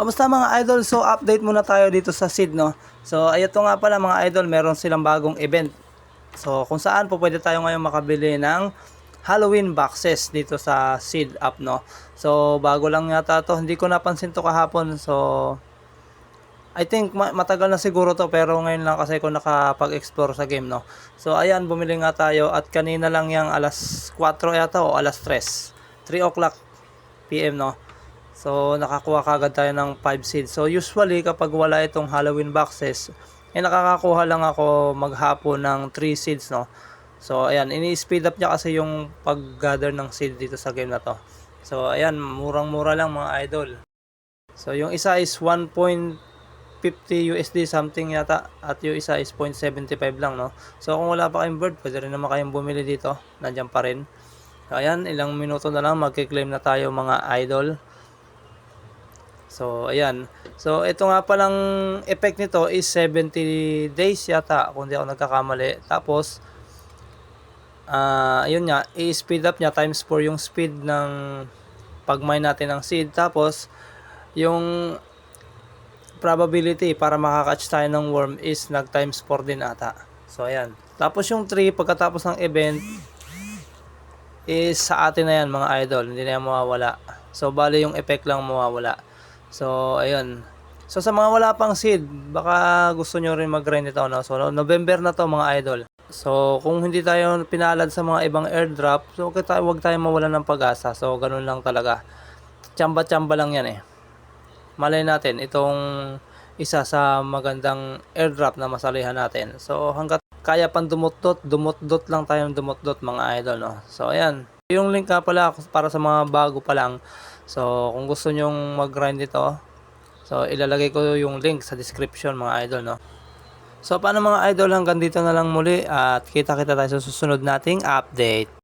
Kamusta mga idol? So update muna tayo dito sa seed no. So ayito nga pala mga idol, meron silang bagong event. So kung saan po pwede tayo ngayon makabili ng Halloween boxes dito sa seed app no. So bago lang yata to, hindi ko napansin to kahapon. So I think ma- matagal na siguro to pero ngayon lang kasi ako nakapag-explore sa game no. So ayan, bumili nga tayo at kanina lang yung alas 4 yata o alas 3. 3 o'clock PM no. So nakakuha kagad tayo ng 5 seeds. So usually kapag wala itong Halloween boxes, eh nakakakuha lang ako maghapon ng 3 seeds no. So ayan, ini-speed up niya kasi yung pag-gather ng seed dito sa game na to. So ayan, murang-mura lang mga idol. So yung isa is 1.50 USD something yata at yung isa is 0.75 lang no. So kung wala pa kayong bird, pwede rin naman kayong bumili dito. Nandiyan pa rin. So ayan, ilang minuto na lang magki-claim na tayo mga idol. So, ayan. So, ito nga palang effect nito is 70 days yata, kung di ako nagkakamali. Tapos, ah ayun nga, i-speed up niya times 4 yung speed ng pag-mine natin ng seed. Tapos, yung probability para makakatch tayo ng worm is nag times 4 din ata. So, ayan. Tapos yung 3, pagkatapos ng event, is sa atin na yan mga idol. Hindi na yan mawawala. So, bali yung effect lang mawawala. So, ayun. So, sa mga wala pang seed, baka gusto nyo rin mag-grind ito, no? So, no- November na to mga idol. So, kung hindi tayo pinalad sa mga ibang airdrop, so, huwag tayo, huwag tayo mawalan ng pag-asa. So, ganun lang talaga. Tsamba-tsamba lang yan eh. Malay natin, itong isa sa magandang airdrop na masalihan natin. So, hanggat kaya pang dumot-dot, lang tayong dumot-dot mga idol, no? So, ayan. Yung link nga pala para sa mga bago pa lang. So, kung gusto nyong mag-grind ito, so ilalagay ko yung link sa description mga idol, no? So, paano mga idol, hanggang dito na lang muli at kita-kita tayo sa susunod nating update.